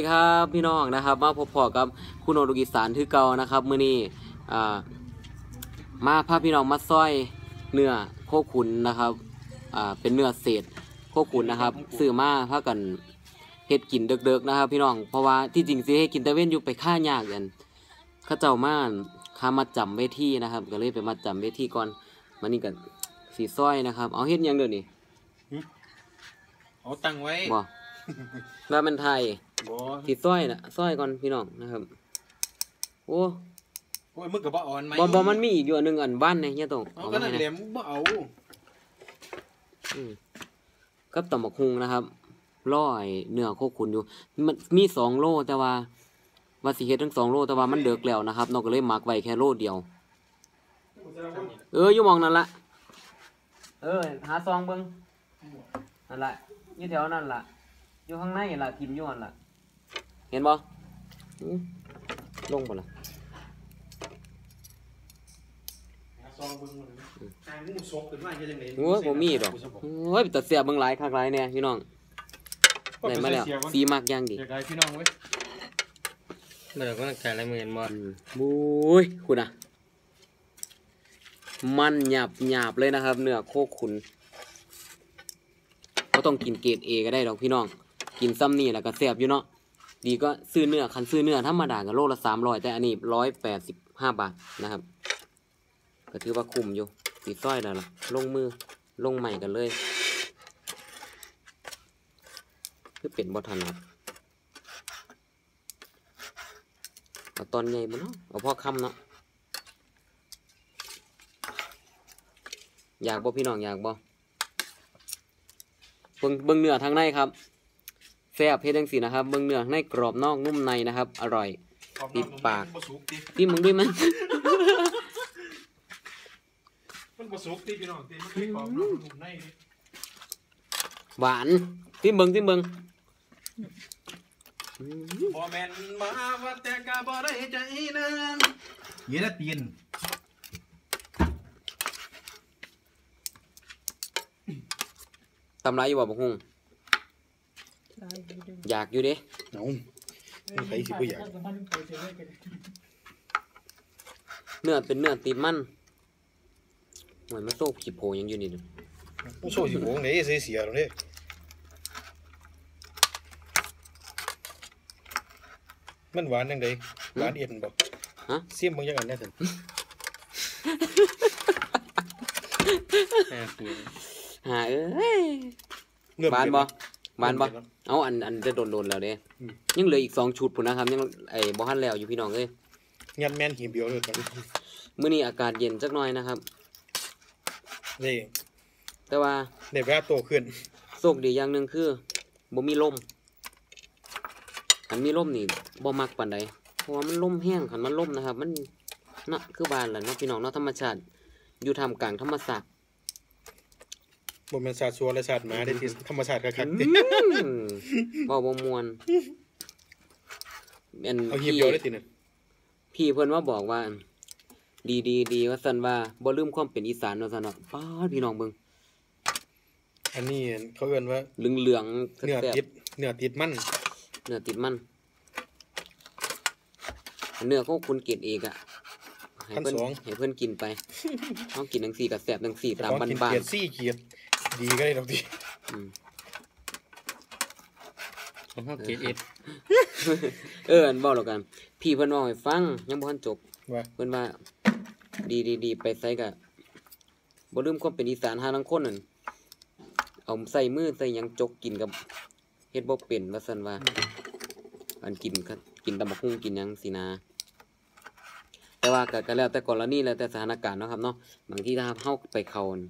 ดีครับพี่น้องนะครับ มาพบพอกับคุณโอรุกิสานคือเก่านะครับมื้อนี้อ่ามาพาพี่น้องมาซอยเนื้อโคขุนนะครับอ่าเป็นเนื้อเศษโคขุนนะครับซื้อมาพากันเฮ็ดกินเด็กๆนะครับ พี่น้องเพราะว่าที่จริงสิให้กินแต่เว้นอยู่ไปค่ายากกันเข้าเจ้ามาค้ามาจำเวทีนะครับ ก็เลยไปมาจำเวทีก่อนมานี่กันสีซอยนะครับ เอาเฮ็ดหยังเดี๋ยวนี้เอาตังไว้บ่ ว่ามันไทยบ่สีซอยน่ะซอยก่อนพี่น้องนะครับโอ้โอ้ยมึงกับบ่อ่อนไหมบอมบอมมันมีอีกอยู่อันหนึงอันบ้านเนี่ยเฮียตรงเอาก็นั่นให้แหละมึงบ่เอาอืมกับตำบักฮุงนะครับร้อยเนื้อโคขุนอยู่ มันมีสองโลแต่ว่าว่าสิเฮ็ดทั้งสองโลแต่ว่ามันเดือกแล้วนะครับนอกก็เลยหมักไว้แค่โลเดียว เอออยู่หมองนั่นละเออหาซองเบิ่งนั่นละอยู่แถวนั่นละ อยู่ข้างในล่ะทิมอยู่นั่นละเห็นบ่อื้อลงบ่ล่ะซองมึงทางมึงซกขึ้นมาเฮ็ดจังได๋โอ้ยผมมีดอกโอ้ยแต่เสียเบิ่งหลายคักหลายแน่พี่น้องได้มาแล้วสีมากอย่างดีอยากได้พี่น้องเว้ยเมื่อก็ต้องการอะไรมือเห็นบอลอืมบุ้ยคุณอะ มันหยาบหยาบเลยนะครับ เนื้อโคขุนก็ต้องกินเกรดเอก็ได้ดอกพี่น้อง กินซ้ำนี่แหละก็แซ่บอยู่เนาะดีก็ซื้อเนื้อคันซื้อเนื้อธรรมดาก็โลละสามร้อยแต่อันนี้ร้อยแปดสิบห้าบาทนะครับก็ถือว่าคุ้มอยู่สีส้อยแล้วล่ะลงมือลงใหม่กันเลยคือเป็นบอทันครับเอาตอนใหญ่บ่เนาะเอาพ่อคำเนาะอยากบ่พี่น้องอยากบ่เบิ่งเบิ่งเนื้อทางในครับ ซ่บเฮ็ดจังซี่นะครับเบิ่งเนื้อข้างในกรอบนอกนุ่มในนะครับ อร่อย ติดปากบ่สุกติที่มึงด้วยมันมันบ่สุกติพี่น้องติมันไม่กรอบนอกนุ่มในดิหวานที่เบิ่งที่เบิ่งบ่แม่นมาว่าแต่ก็บ่ได้ใจนั้นเฮ็ดตีนตำไรอยู่บ่บักฮุง อยากอยู่เด้เอาใครสิบ่อยากเนื้อเป็นเนื้อติดมันเหมือนมันโซ่ขีโพยังอยู่นี่เด้อบ่โซสิบ่ไหนเสียเสียแล้วเด้มันหวานจังได๋หวานเอ็นบ่ฮะเสียมบางอย่างอันแน่ซั่นแอบคุยหาเอ้ยเนื้อหวานเป็บ่ ดหวานบ่เะเอาอันอันจะโดนโดนๆแล้วเด้อืมยังเหลืออีกสองชุดพุ่นนะครับยังไอ้บ่ทันแล้วอยู่พี่น้องเอ้ยงันแม่นหีบเดียวเลยกันมื้อนี้อากาศเย็นจักหน่อยนะครับนี่แต่ว่าในเวลาโตขึ้นโชคดีอย่างหนึงคือบ่มีลมอันมีลมนี่บ่มักปานใดเพราะว่ามันลมแห้งคันมันลมนะครับ มันนะคือบ้านแหละเนาะพี่น้องเนาะธรรมชาติอยู่ท่ามกลางธรรมศาสตร์ บ่แม่นศาสตร์สัวและศาสตร์หมาได้ที่ธรรมชาติคักๆติอืมเว้าบ่ม่วนอันเอาหีบพี่เดียวเลยติน่ะพี่เพิ่นว่าบอกว่า ดีดีดีว่าซั่นว่าบ่ลืมความเป็นอีสานว่าซั่นเนาะป้าดพี่น้องเบิ่งอันนี้เขาเอิ้นว่าเหลืองๆเนื้อแซ่บติดเนื้อติดมันๆเนื้อติดมันเนื้อของคุณเกรดเอกอะให้เพิ่นให้เพิ่นกินไปเฮากินจังซี่ก็แซ่บจังซี่ตามของกินบ้านเกียรติซี่เกียรติ ดีก็ได้ดอกติๆอืมของเขาเกรดเอ็ดเอออันเว้าแล้วกัน พี่เพิ่นเว้าให้ฟัง ยังบ่ทันจบ ว่าเพิ่นว่า ดีดีดีไปใส่กะบ่ลืมความเป็นอีสานหาลังคนนั่นเอาใส่มือใส่หยังจกกินกับเฮ็ดบ่เป็นว่าซั่นว่า อันกินก็กินตำบักหุ่งกินหยังสินะแต่ว่าก็ก็แล้วแต่กรณีแล้วแต่สถานการณ์เนาะครับเนาะบางทีถ้าเฮาไปเข้าอั่น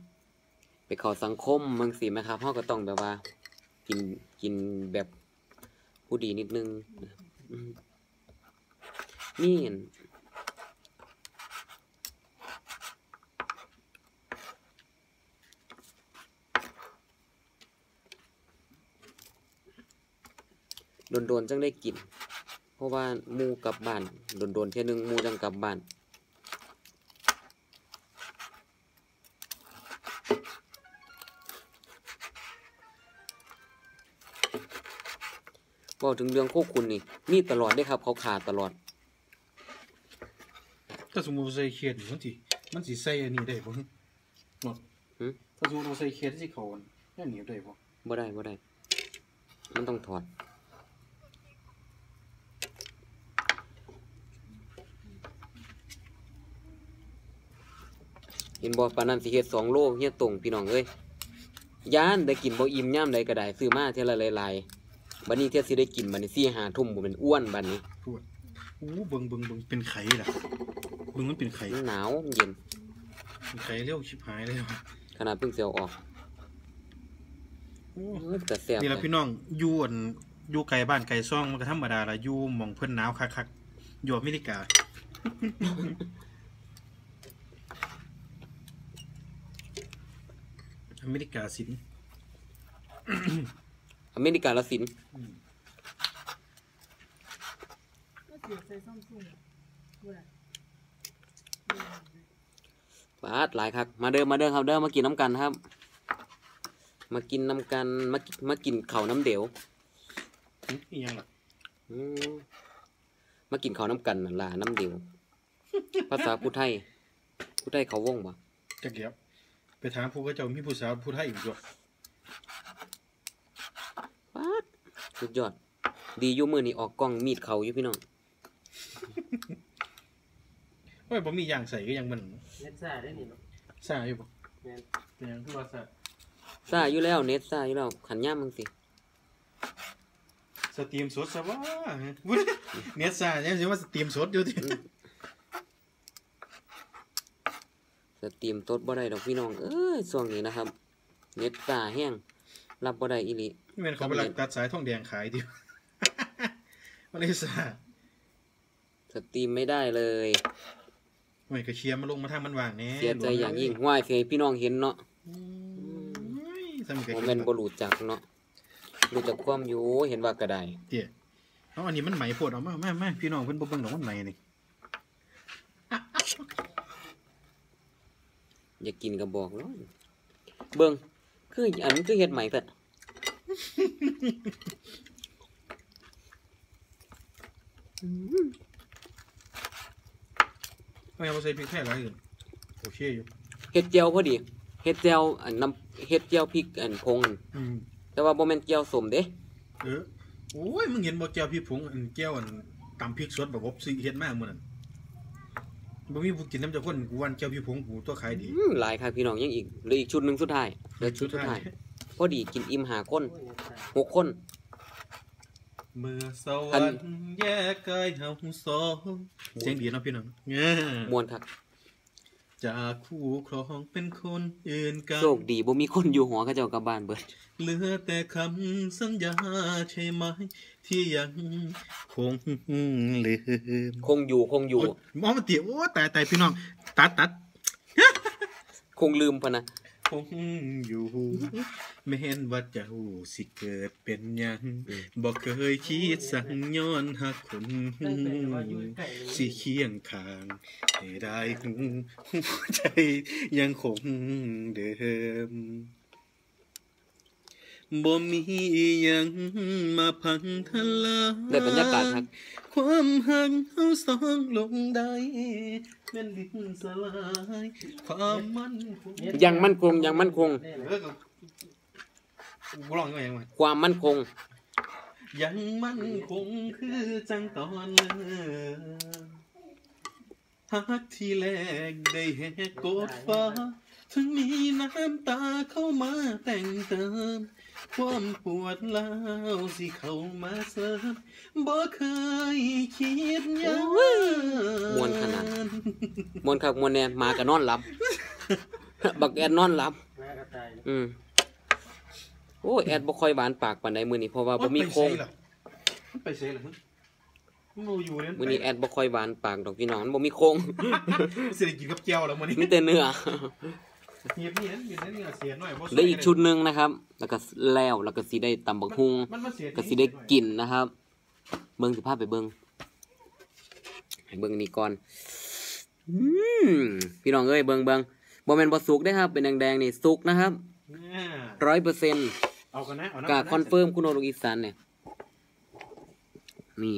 ไปเข้าสังคมบางสิแม่ครับเฮาก็ต้องแบบว่า กินกินแบบผู้ดีนิดนึงนี่โดนๆจังได้กิน เพราะว่ามูกลับบ้านโดนๆเที่นึงมูจังกลับบ้าน เว้าถึงเรื่องโคคุณนี่ มีตลอดเด้ครับ เขาขาดตลอด ถ้าสมมุติว่าใส่เขียดนี่มันสิมันสิใส่อันนี้ได้บ่ฮึเนาะหึ ถ้าสมมุติว่าใส่เขียดสิเขาอันอันนี้ได้บ่บ่ได้บ่ได้ มันต้องถอด เห็นบ่ปานนั้นสิเฮ็ดสองโลเฮียตรงพี่น้องเอ้ย ย่านได้กินบ่อิ่มย่ามใดก็ได้ซื้อมาเท่าละหลายๆ บัดนี้เที่ยสิได้กินบัดนี้4 5ทุ่มบ่เป็นอ้วนบัดนี้พูดอู้เบิ่งเบิ่งเบิ่งเป็นไข่ล่ะเบิ่งมันเป็นไข่มันหนาวมันเย็นเป็นไข่เร็วชิบหายเลยว่ะขนาดเพิ่งสิเอาออกโอ้เออแต่แซ่บนี่ล่ะพี่น้องอยู่อันอยู่ไกลบ้านไกลซ่องมันก็ธรรมดาล่ะอยู่หม่องเพิ่นหนาวคักๆอยู่อเมริกา อเมริกาสิน อเมริกาละสินก็เสียใส่ซ่อมซุ่มเว้ยบาดหลายคักมาเด้อมาเด้อครับ เด้อมากินน้ำกันครับ มากินน้ำกัน มากิมากินข้าวน้ำเดียวอีหยังล่ะอืมมากินข้าวน้ำกันนั่นล่ะน้ำเดียว ภาษาผู้ไทย ผู้ไทยเขาวงบ่จักเดียวไปถามผู้เขาเจ้ามีผู้สาวผู้ไทยอีกจ้ะ บาดสุดยอด ดีอยู่มือนี่ออกกล้องมีดเขาอยู่พี่น้องโอ้ยบ่มีอย่างใส่ก็ยังมันเน็ตซ่าได้นี่เนาะซ่าอยู่บ่แม่นเป็นหยังคือว่าซ่าซ่าอยู่แล้วเน็ตซ่าอยู่แล้วขันย่ามมึงสิสตรีมสดซะว่าวุ้ยเนี่ยซ่าเนี่ยสิว่าสตรีมสดอยู่ติสตรีมตดบ่ได้ดอกพี่น้องเอ้ยช่วงนี้นะครับ เน็ตซ่าแห้ง รับบ่ได้อีหลีแม่นเขาไปลักตัดสายทองแดงขายดิมันเลยซ่าสตรีมไม่ได้เลยโอ้ยก็เชียร์มาลงมาทางมันว่างแน่เสียใจอย่างยิ่งว่ายเสียให้พี่น้องเห็นเนาะอืมสำโมคัญเมนบ่รู้จักเนาะรู้จักความอยู่เห็นว่าก็ได้เตี้ยเอาอันนี้มันไหมโพดเอามามามาพี่น้องเพิ่นบ่เบิ่งดอกมันไหมนี่อย่ากินก็บอกเนาะเบิ่ง คืออันนี้คือเฮ็ดใหม่แต่ไม่เอาใส่พริกแค่ไรอื่นโอเคอยู่เฮ็ดเจียวพอดีเฮ็ดเจียวอันน้ำเฮ็ดเจียวพริกอันพงอันอืมแต่ว่าบ่แม่นเจียวสมเด้เออโอ้ยมึงเห็นบ่แก้วพี่ผงอันแก้วอันตำพริกสดแบบว่าสิเฮ็ดมามื้อนั้น บ่มีผู้กินน้ำจากคนกูวันแก้วพี่ผงกูตัวขายดี อืมหลายครับพี่น้องยังอีกเหลืออีกชุดหนึงสุดท้ายเหลือชุดสุดท้ายพอดีกินอิ่มหาคนโอ้ยเน็ตซ่าหกคน เมื่อสวรรค์แยกกายเฮาสองเสียงดีเนาะพี่น้องเงี้ยม่วนครับ จากคู่ครองเป็นคนอื่นกัน โชคดีบ่มีคนอยู่หอเขาเจ้ากลับบ้านเบิด เหลือแต่คำสัญญาใช่ไหม ที่ยังคงลืมคงอยู่คงอยู่โอ้มองมาเตี๋ยวโอ้ตายตายพี่น้อง ตัดตัดคงลืมพะนะ คงอยู่แม้นว่าเจ้าสิเกิดเป็นหยังบอกเคยคิดสั่งย้อนหักคนตั้งแต่ว่าอยู่ใกล้เลยสิเคียงข้างให้ได้หูหัวใจยังคงเดิม บ่มีหยังมาพังทลายได้บรรยากาศครับ ความหักเฮาสองลงได้แม่นดินสลายความมันคงยังมั่นคงยังมั่นคงแน่เออกูร้องยังไงวะความมั่นคง ยังมันคงคือจังตอนเลิกฮักที่แรกได้แหกกดฟ้าถึงมีน้ำตาเข้ามาแต่งเติม ความปวดร้าวสิเข้ามาเสริมบ่เคยคิดหยังม่วนขนาด มวนครับมวนแน่หมาก็นอนหลับ บักแอดนอนหลับหน้ากระต่ายอืมโอ้ยแอดบ่ค่อยหวานปากปานใดมื้อนี้เพราะว่าบ่มีโครงมันไปเซ่เหรอมันบ่อยู่เนี่ยมื้อนี้แอดบ่ค่อยหวานปากดอกพี่น้องมันบ่มีโครงมันสิได้กินกับแก้วแล้วมื้อนี้ มีแต่เนื้อ เงียบนี่นะเงียบนี่เสียหน่อยบ่เหลืออีกชุดหนึงนะครับ แล้วก็แล้วแล้วก็สิได้ตำบักฮุงมันมันเสียก็สิได้กินนะครับ เบิ่งสิพาไปเบิ่งให้เบิ่งนี่ก่อนอืมพี่น้องเอ้ยเบิ่งเบิ่งบ่แม่นบ่สุกเด้ครับ เป็นแดงๆนี่สุกนะครับเนี่ย100%เอากันนะเอานะกล้าคอนเฟิร์มคุณโอลูกอีสานเนี่ยนี่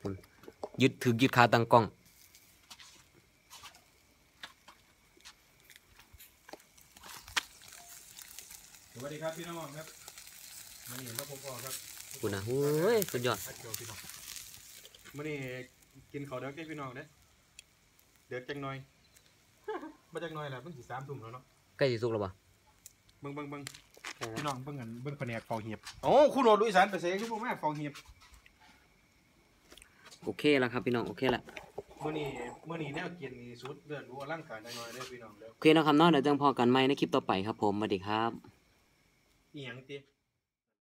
พุ่นยึดถึกยึดขาตั้งกล้อง สวัสดีครับพี่น้ องครับมื่อนี้มาพบกันครับพุ่นนะโอ้ยสุดยอดอัดเกี่ยวพี่น้องมื่อนี้กินข้าวเด็กได้พี่น้องเด้อเด็กจังหน่อยมาจังหน่อยแหละเพิ่งสิสามทุ่มแล้วเนาะใกล้สิสุกแล้วบ่เบิ่งเบิ่งเบิ่งพี่น้องเบิ่งกันเบิ่งแผนกฟองเหียบโอ้คุณโรดลุยสานไปเสกที่พวกแม่ฟองเหียบโอเคแล้วครับพี่น้องโอเคละมื่อนี้มื่อนี้แนวกินนี่สุดเลือดรู้ร่างกายได้น้อยเด้อพี่น้องเด้อโอเคนะครับเนาะเดี๋ยวจังพอกันใหม่ในคลิปต่อไปครับผมสวัสดีครับ อีหยังติ